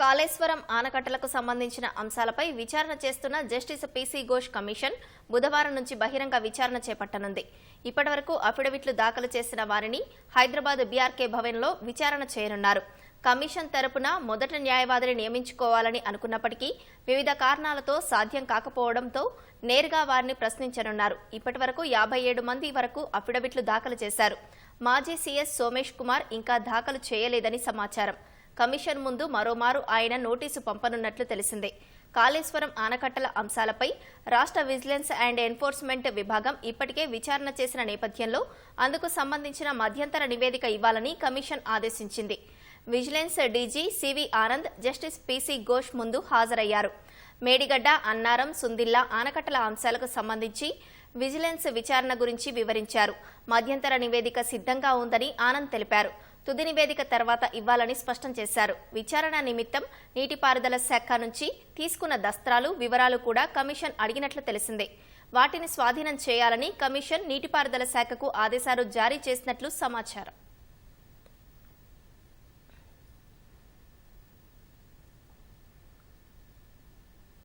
కాళేశ్వరం ఆనకట్టలకు సంబంధించిన అంశాలపై విచారణ చేస్తున్న జస్టిస్ పీసీ ఘోష్ కమిషన్ బుధవారం నుంచి బహిరంగ విచారణ చేపట్టనుంది. ఇప్పటివరకు అఫిడవిట్లు దాఖలు చేసిన వారిని హైదరాబాద్ బీఆర్కే భవన్లో విచారణ చేయనున్నారు. కమిషన్ తరపున మొదట న్యాయవాదిని నియమించుకోవాలని అనుకున్నప్పటికీ వివిధ కారణాలతో సాధ్యం కాకపోవడంతో నేరుగా వారిని ప్రశ్నించనున్నారు. ఇప్పటివరకు యాభై ఏడు మంది వరకు అఫిడవిట్లు దాఖలు చేశారు. మాజీ సీఎస్ సోమేష్ కుమార్ ఇంకా దాఖలు చేయలేదని సమాచారం. కమిషన్ ముందు మరోమారు ఆయన నోటీసు పంపనున్నట్లు తెలిసిందే. కాళేశ్వరం ఆనకట్టల అంశాలపై రాష్ట్ర విజిలెన్స్ అండ్ ఎన్ఫోర్స్మెంట్ విభాగం ఇప్పటికే విచారణ చేసిన నేపథ్యంలో అందుకు సంబంధించిన మధ్యంతర నివేదిక ఇవ్వాలని కమిషన్ ఆదేశించింది. Vigilance DG CV Anand justice PC Ghosh ముందు హాజరయ్యారు. మేడిగడ్డ అన్నారం సుందిల్లా ఆనకట్టల అంశాలకు సంబంధించి విజిలెన్స్ విచారణ గురించి వివరించారు. మధ్యంతర నివేదిక సిద్ధంగా ఉందని ఆనంద్ తెలిపారు. తుది నివేదిక తర్వాత ఇవ్వాలని స్పష్టం చేశారు. విచారణ నిమిత్తం నీటిపారుదల శాఖ నుంచి తీసుకున్న దస్త్రాలు వివరాలు కూడా కమిషన్ అడిగినట్లు తెలిసిందే. వాటిని స్వాధీనం చేయాలని కమిషన్ నీటిపారుదల శాఖకు ఆదేశాలు జారీ చేసినట్లు సమాచారం.